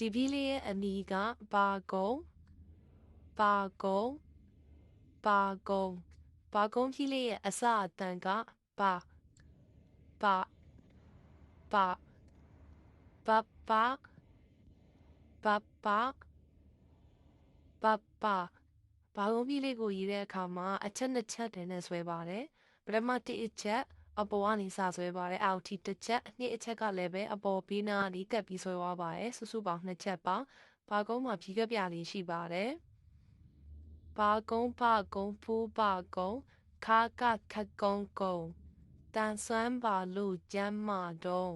ဒီဘီလေးရဲ့အနီးကပါကုံပါကုံပါကုံပါကုံဘီလေးရဲ့အစအတန်ကပါပါပါပါပါပါပါပါပါဘာကုံဘီလေးကိုရေးတဲ့အခါမှာအချက်နှစ်ချက်တည်းနဲ့ဆွဲပါတယ်ပထမတစ်အချက် အပေါ်ကနေစဆွဲပါတယ်အောက်ထိတစ်ချက်နှစ်အချက်ကလည်းပဲအပေါ်ဘေးနားကနေကပ်ပြီးဆွဲသွားပါတယ်စုစုပေါင်းနှစ်ချက်ပါဘာကုန်းမှာဖြီးကပြလေးရှိပါတယ်ဘာကုန်းဘာကုန်းဖူးဘာကုန်းခါကခတ်ကုန်းကုန်းတန်ဆွမ်းပါလို့ကျမ်းမာတော့